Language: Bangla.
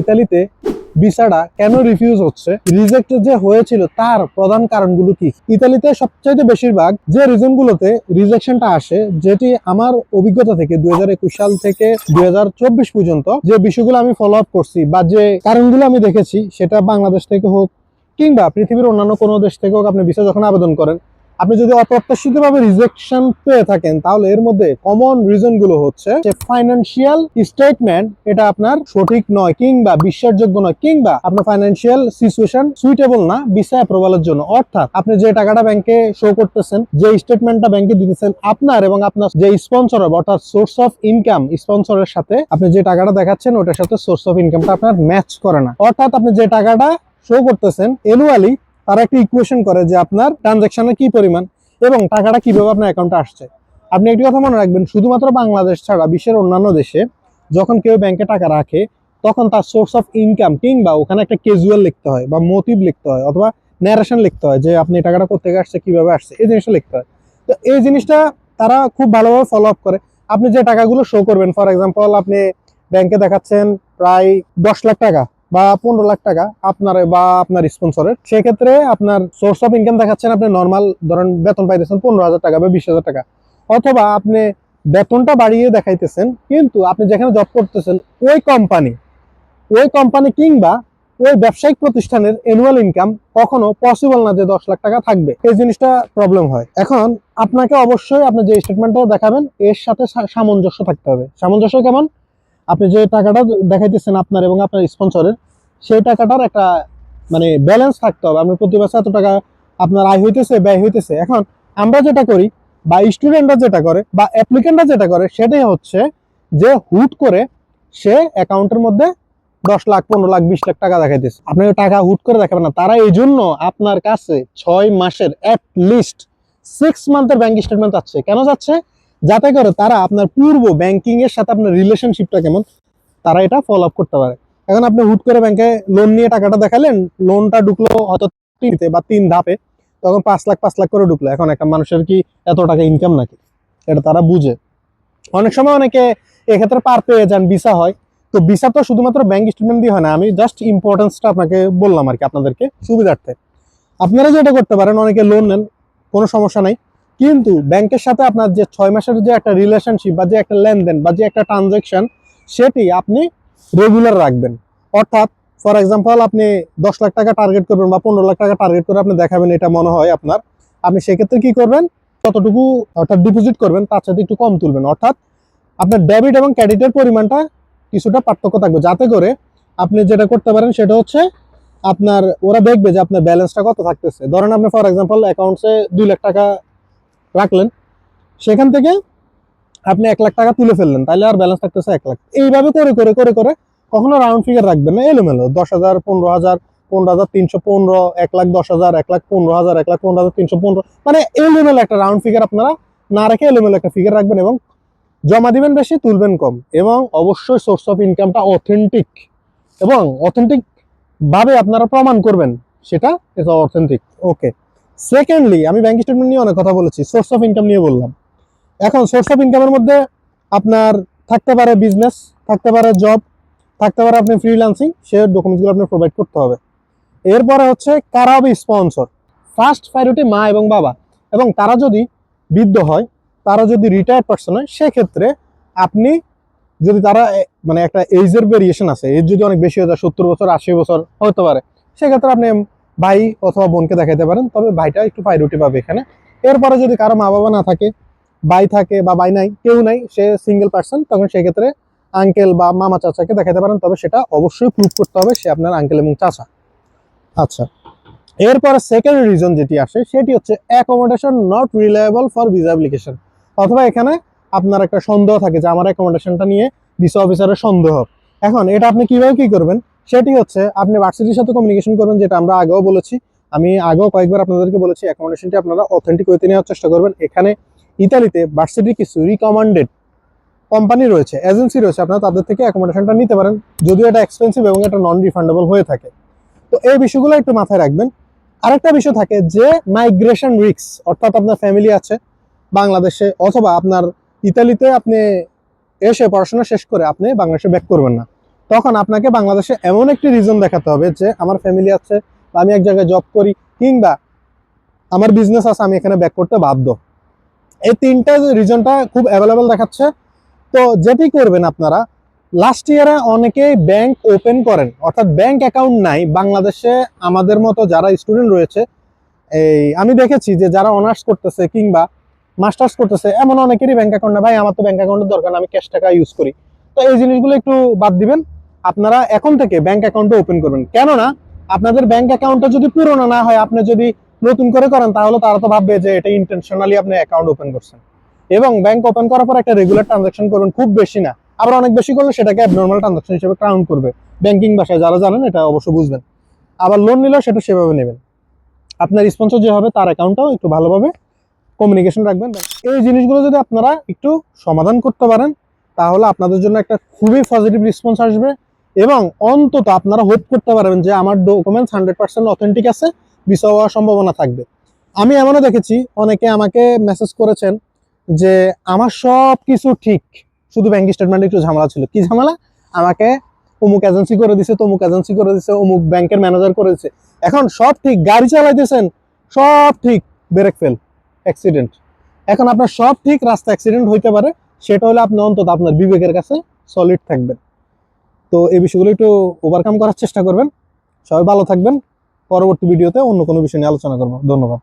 ইতালিতে ভিসাটা কেন রিফিউজ হচ্ছে? রিজেক্ট যে হয়েছিল তার প্রধান কারণগুলো কি? ইতালিতে সবচাইতে বেশিরভাগ যে রিজন গুলোতে রিজেকশনটা আসে, যেটি আমার অভিজ্ঞতা থেকে দুই হাজার একুশ সাল থেকে দুই হাজার চব্বিশ পর্যন্ত যে বিষয়গুলো আমি ফলো আপ করছি বা যে কারণগুলো আমি দেখেছি, সেটা বাংলাদেশ থেকে হোক কিংবা পৃথিবীর অন্যান্য কোনো দেশ থেকে হোক আপনি ভিসা যখন আবেদন করেন আপনি যদি অপ্রত্যাশিতভাবে রিজেকশন পেয়ে থাকেন, তাহলে এর মধ্যে কমন রিজনগুলো হচ্ছে যে ফাইন্যান্সিয়াল স্টেটমেন্ট এটা আপনার সঠিক নয়, কিংবা বিশ্বাসযোগ্য নয়, কিংবা আপনার ফাইন্যান্সিয়াল সিচুয়েশন সুইটেবল না ভিসা অ্যাপ্রুভালের জন্য। অর্থাৎ আপনি যে টাকাটা ব্যাংকে শো করতেছেন, যে স্টেটমেন্টটা ব্যাংকে দিতেছেন আপনার এবং আপনার যে স্পন্সর অর্থাৎ সোর্স অফ ইনকাম স্পন্সরের সাথে আপনি যে টাকাটা দেখাচ্ছেন, ওটার সাথে সোর্স অফ ইনকামটা আপনার ম্যাচ করে না। অর্থাৎ আপনি যে টাকাটা শো করতেছেন এনুয়ালি তারা একটা ইকুয়েশন করে যে আপনার ট্রানজাকশনে কি পরিমাণ এবং টাকাটা কীভাবে আপনার অ্যাকাউন্টে আসছে। আপনি একটি কথা মনে রাখবেন, শুধুমাত্র বাংলাদেশ ছাড়া বিশ্বের অন্যান্য দেশে যখন কেউ ব্যাংকে টাকা রাখে, তখন তার সোর্স অফ ইনকাম কিংবা ওখানে একটা ক্যাজুয়াল লিখতে হয় বা মোটিভ লিখতে হয় অথবা ন্যারেশন লিখতে হয় যে আপনি টাকাটা কোথেকে আসছে, কীভাবে আসছে, এই জিনিসটা লিখতে হয়। তো এই জিনিসটা তারা খুব ভালোভাবে ফলো আপ করে। আপনি যে টাকাগুলো শো করবেন ফর এক্সাম্পল আপনি ব্যাংকে দেখাচ্ছেন প্রায় দশ লাখ টাকা। বা পনেরো লাখ টাকা আপনার বা আপনার স্পন্সরের সেক্ষেত্রে আপনার সোর্স অফ ইনকাম দেখাচ্ছেন, আপনি নর্মাল ধরেন বেতন পাইতেছেন পনেরো হাজার টাকা বা বিশ হাজার টাকা। অথবা আপনি বেতনটা বাড়িয়ে দেখাইতেছেন, কিন্তু আপনি যেখানে জব করতেছেন, ওই কোম্পানি ওই কোম্পানি কিংবা ওই ব্যবসায়িক প্রতিষ্ঠানের অ্যানুয়াল ইনকাম কখনো পসিবল না যে দশ লাখ টাকা থাকবে। এই জিনিসটা প্রবলেম হয়। এখন আপনাকে অবশ্যই আপনি যে স্টেটমেন্টটা দেখাবেন, এর সাথে সামঞ্জস্য থাকতে হবে। সামঞ্জস্য কেমন? আপনি যে টাকাটা দেখাইতেছেন আপনার এবং আপনার স্পন্সরের, সেই টাকাটার একটা মানে ব্যালেন্স থাকতে হবে। আপনার প্রতি বছর এত টাকা আপনার আয় হইতেছে, ব্যয় হইতেছে। এখন আমরা যেটা করি বা স্টুডেন্টরা যেটা করে বা অ্যাপ্লিকেন্টরা যেটা করে, সেটাই হচ্ছে যে হুট করে সে অ্যাকাউন্টের মধ্যে দশ লাখ, পনেরো লাখ, বিশ লাখ টাকা দেখাইতেছে। আপনি টাকা হুট করে দেখাবেন না। তারা এই জন্য আপনার কাছে ছয় মাসের অ্যাট লিস্ট সিক্স মান্থের ব্যাংক স্টেটমেন্ট চাচ্ছে কেন যাচ্ছে? যাতে করে তারা আপনার পূর্ব ব্যাংকিং এর সাথে আপনার রিলেশনশিপটা কেমন, তারা এটা ফলো আপ করতে পারে। এখন আপনি হুট করে ব্যাংকে লোন নিয়ে টাকাটা দেখালেন লোনটা ঢুকলো হয়তো তিনতে বা তিন ধাপে, তখন পাঁচ লাখ পাঁচ লাখ করে ঢুকলো। এখন একটা মানুষের কি এত টাকা ইনকাম নাকি? এটা তারা বুঝে। অনেক সময় অনেকে এক্ষেত্রে পার পেয়ে যান, ভিসা হয়। তো ভিসা তো শুধুমাত্র ব্যাংক স্টেটমেন্ট দিয়ে হয় না, আমি জাস্ট ইম্পর্টেন্সটা আপনাকে বললাম আর কি আপনাদেরকে, সুবিধার্থে। আপনারা যেটা করতে পারেন, অনেকে লোন নেন, কোনো সমস্যা নাই। কিন্তু ব্যাংকের সাথে আপনার যে ছয় মাসের যে একটা রিলেশনশিপ বা যে একটা লেনদেন বা যে একটা ট্রানজাকশন সেটি আপনি রেগুলার রাখবেন। অর্থাৎ ফর এক্সাম্পল আপনি দশ লাখ টাকা টার্গেট করবেন বা পনেরো লাখ টাকা টার্গেট করে আপনি দেখাবেন এটা মনে হয় আপনার। আপনি সেক্ষেত্রে কি করবেন? যতটুকু অর্থাৎ ডিপোজিট করবেন, তার সাথে একটু কম তুলবেন। অর্থাৎ, আপনার ডেবিট এবং ক্রেডিটের পরিমাণটা কিছুটা পার্থক্য থাকবে। যাতে করে আপনি যেটা করতে পারেন, সেটা হচ্ছে আপনার, ওরা দেখবে যে আপনার ব্যালেন্সটা কত থাকতেছে। ধরেন আপনি ফর এক্সাম্পল অ্যাকাউন্টসে দুই লাখ টাকা রাখলেন, সেখান থেকে আপনি এক লাখ টাকা তুলে ফেললেন তাহলে আর ব্যালেন্স থাকতেছে এক লাখ। এইভাবে করে করে করে করে কখনো রাউন্ড ফিগার রাখবেন না, এলোমেলো। দশ হাজার, পনেরো হাজার পনেরো হাজার তিনশো পনেরো, এক লাখ দশ হাজার, এক লাখ পনেরো হাজার, এক লাখ পনেরো হাজার তিনশো পনেরো। মানে এলোমেলো একটা রাউন্ড ফিগার আপনারা না রেখে এলোমেলো একটা ফিগার রাখবেন এবং জমা দিবেন বেশি, তুলবেন কম। এবং অবশ্যই সোর্স অফ ইনকামটা অথেন্টিক এবং অথেন্টিক ভাবে আপনারা প্রমাণ করবেন, সেটা অথেন্টিক ওকে সেকেন্ডলি আমি ব্যাংক স্টেটমেন্ট নিয়ে অনেক কথা বলেছি সোর্স অফ ইনকাম নিয়ে বললাম। এখন সোর্স অফ ইনকামের মধ্যে আপনার থাকতে পারে বিজনেস থাকতে পারে জব থাকতে পারে আপনি ফ্রিল্যান্সিং সে ডকুমেন্টসগুলো আপনি প্রোভাইড করতে হবে। এরপরে হচ্ছে, কারা হবে স্পন্সর ফার্স্ট প্রায়োরিটি মা এবং বাবা। এবং তারা যদি বৃদ্ধ হয়, তারা যদি রিটায়ার্ড পার্সন হয়, সেক্ষেত্রে আপনি যদি তারা মানে একটা এজের ভেরিয়েশন আছে এজ যদি অনেক বেশি হয়ে যায়, সত্তর বছর, আশি বছর হতে পারে, সেক্ষেত্রে আপনি ভাই অথবা বোনকে দেখাতে পারেন, তবে ভাইটা একটু প্রায়োরিটি পাবে এখানে। এরপরে যদি কারও মা বাবা না থাকে, ভাই থাকে বা ভাই নাই, কেউ নাই, সে সিঙ্গেল পার্সন তখন সেক্ষেত্রে আঙ্কেল বা মামা চাচাকে দেখাতে পারেন, তবে সেটা অবশ্যই প্রুভ করতে হবে সে আপনার আঙ্কেল এবং চাচা। আচ্ছা এরপরে সেকেন্ড রিজন যেটি আসে, সেটি হচ্ছে accommodation not reliable for visa application অথবা এখানে আপনার একটা সন্দেহ থাকে যে আমার অ্যাকোমোডেশনটা নিয়ে ভিসা অফিসারের সন্দেহ। এখন এটা আপনি কীভাবে কি করবেন? সেটি হচ্ছে, আপনি ভার্সিটির সাথে কমিউনিকেশন করবেন, যেটা আমরা আগেও বলেছি। আমি আগেও কয়েকবার আপনাদেরকে বলেছি অ্যাকোমোডেশনটি আপনারা অথেন্টিক ওয়েতে নেওয়ার চেষ্টা করবেন। এখানে ইতালিতে ভার্সিটির কিছু রিকমান্ডেড কোম্পানি রয়েছে এজেন্সি রয়েছে, আপনারা তাদের থেকে অ্যাকোমোডেশনটা নিতে পারেন। যদিও এটা এক্সপেন্সিভ এবং এটা নন রিফান্ডেবল হয়ে থাকে। তো এই বিষয়গুলো একটু মাথায় রাখবেন। আরেকটা বিষয় থাকে যে মাইগ্রেশন রিক্স অর্থাৎ আপনার ফ্যামিলি আছে বাংলাদেশে, অথবা আপনার ইতালিতে আপনি এসে পড়াশোনা শেষ করে আপনি বাংলাদেশে ব্যাক করবেন না। তখন আপনাকে বাংলাদেশে এমন একটি রিজন দেখাতে হবে যে আমার ফ্যামিলি আছে বা আমি এক জায়গায় জব করি কিংবা আমার বিজনেস আছে, আমি এখানে ব্যাক করতে বাধ্য। এই তিনটা রিজনটা খুব অ্যাভেলেবেল দেখাচ্ছে। তো যেটি করবেন আপনারা লাস্ট ইয়ারে অনেকেই ব্যাংক ওপেন করেন। অর্থাৎ ব্যাংক অ্যাকাউন্ট নাই, বাংলাদেশে আমাদের মতো যারা স্টুডেন্ট রয়েছে, এই আমি দেখেছি যে যারা অনার্স করতেছে কিংবা মাস্টার্স করতেছে, এমন অনেকেরই ব্যাংক অ্যাকাউন্ট না। ভাই, আমার তো ব্যাংক অ্যাকাউন্টের দরকার আমি ক্যাশ টাকা ইউজ করি। তো এই জিনিসগুলো একটু বাদ দিবেন। আপনারা এখন থেকে ব্যাংক অ্যাকাউন্টও ওপেন করবেন। কেননা, আপনাদের ব্যাংক অ্যাকাউন্টটা যদি পুরনো না হয়, আপনি যদি নতুন করে করেন, তাহলে তারা তো ভাববে যে এটা ইন্টেনশনালি আপনি অ্যাকাউন্ট ওপেন করছেন। এবং ব্যাংক ওপেন করার পর একটা রেগুলার ট্রানজাকশন করবেন, খুব বেশি না। আবার অনেক বেশি করলে সেটাকে অ্যাবনর্মাল ট্রানজাকশন হিসেবে কাউন্ট করবে। ব্যাংকিং ভাষায় যারা জানেন, এটা অবশ্যই বুঝবেন। আবার লোন নিলেও সেটা সেভাবে নেবেন। আপনার স্পন্সর যে হবে, তার অ্যাকাউন্টটাও একটু ভালোভাবে কমিউনিকেশন রাখবেন। এই জিনিসগুলো যদি আপনারা একটু সমাধান করতে পারেন, তাহলে আপনাদের জন্য একটা খুবই পজিটিভ রেসপন্স আসবে। এবং অন্তত আপনারা হোপ করতে পারবেন যে আমার ডকুমেন্টস হান্ড্রেড পার্সেন্ট অথেন্টিক আছে ভিসা হওয়ার সম্ভাবনা থাকবে। আমি এমনও দেখেছি, অনেকে আমাকে মেসেজ করেছেন যে আমার সব কিছু ঠিক, শুধু ব্যাংক স্টেটমেন্টে একটু ঝামেলা ছিল। কি ঝামেলা? আমাকে অমুক এজেন্সি করে দিছে, তমুক এজেন্সি করে দিছে, অমুক ব্যাংকের ম্যানেজার করে দিছে। এখন সব ঠিক, গাড়ি চালাইতেছেন, সব ঠিক ব্রেক ফেল অ্যাক্সিডেন্ট এখন আপনার সব ঠিক, রাস্তা অ্যাক্সিডেন্ট হইতে পারে, সেটা হলে আপনি অন্তত আপনার বিবেকের কাছে সলিড থাকবেন। তো এই বিষয়গুলো একটু ওভারকাম করার চেষ্টা করবেন। সবাই ভালো থাকবেন। পরবর্তী ভিডিওতে অন্য কোনো বিষয় নিয়ে আলোচনা করব। ধন্যবাদ।